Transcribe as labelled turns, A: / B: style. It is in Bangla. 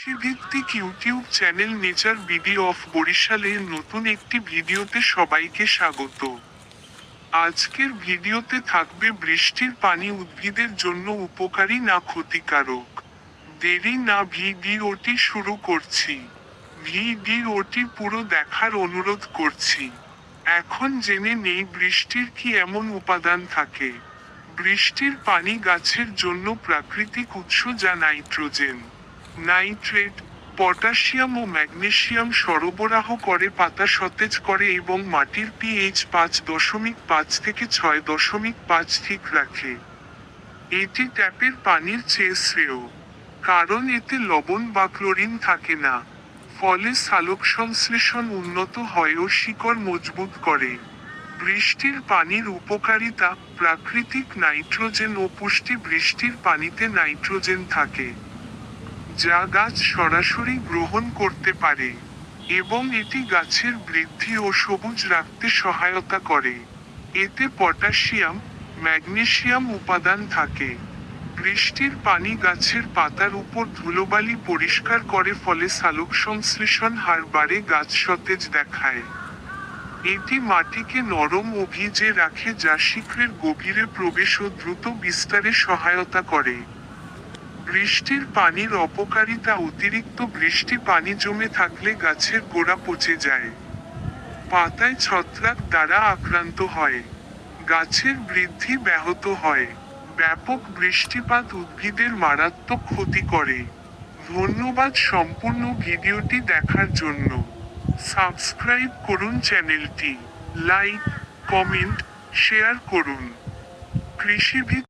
A: ভিত্তিক YouTube channel nature BD of বরিশালের নতুন একটি ভিডিওতে সবাইকে স্বাগত। আজকের ভিডিওতে থাকবে বৃষ্টির পানি উদ্ভিদের জন্য উপকারী না ক্ষতিকারক। দেরি না, ভিডিওটি শুরু করছি। ভিডিওটি পুরো দেখার অনুরোধ করছি। এখন জেনে নেই বৃষ্টির কি এমন উপাদান থাকে। বৃষ্টির পানি গাছের জন্য প্রাকৃতিক উৎস যা নাইট্রোজেন। নাইট্রেট, পটাশিয়াম ও ম্যাগনেসিয়াম সরবরাহ করে পাতা সতেজ করে এবং মাটির পিএইচ পাঁচ দশমিক পাঁচ থেকে ছয় দশমিক পাঁচ ঠিক রাখে। এটি ট্যাপের পানির চেয়ে শ্রেয়, কারণ এতে লবণ বা ক্লোরিন থাকে না, ফলে সালোক সংশ্লেষণ উন্নত হয় ও শিকড় মজবুত করে। বৃষ্টির পানির উপকারিতা প্রাকৃতিক নাইট্রোজেন ও পুষ্টি বৃষ্টির পানিতে নাইট্রোজেন থাকে। যা গাছ সরাসরি গ্রহণ করতে পারে এবং এটি গাছের বৃদ্ধি ও সবুজ রাখতে সহায়তা করে। এতে পটাশিয়াম ম্যাগনেসিয়াম উপাদান থাকে। বৃষ্টির পানি গাছের পাতার উপর ধুলোবালি পরিষ্কার করে ফলে সালোক সংশ্লেষণ হার বাড়ে গাছ সতেজ দেখায়। এটি মাটিকে নরম ও ভিজে রাখে যা শিকড়ের গভীরে প্রবেশ ও দ্রুত বিস্তারে সহায়তা করে। বৃষ্টির পানির অপকারিতা অতিরিক্ত বৃষ্টি পানি জমে থাকলে গাছের গোড়া পচে যায়। পাতায় ছত্রাক দ্বারা আক্রান্ত হয়। গাছের বৃদ্ধি ব্যাহত হয়। ব্যাপক বৃষ্টিপাত উদ্ভিদের মারাত্মক ক্ষতি করে। ধন্যবাদ সম্পূর্ণ ভিডিওটি দেখার জন্য। সাবস্ক্রাইব করুন চ্যানেলটি। লাইক, কমেন্ট, শেয়ার করুন। কৃষিভিত্তিক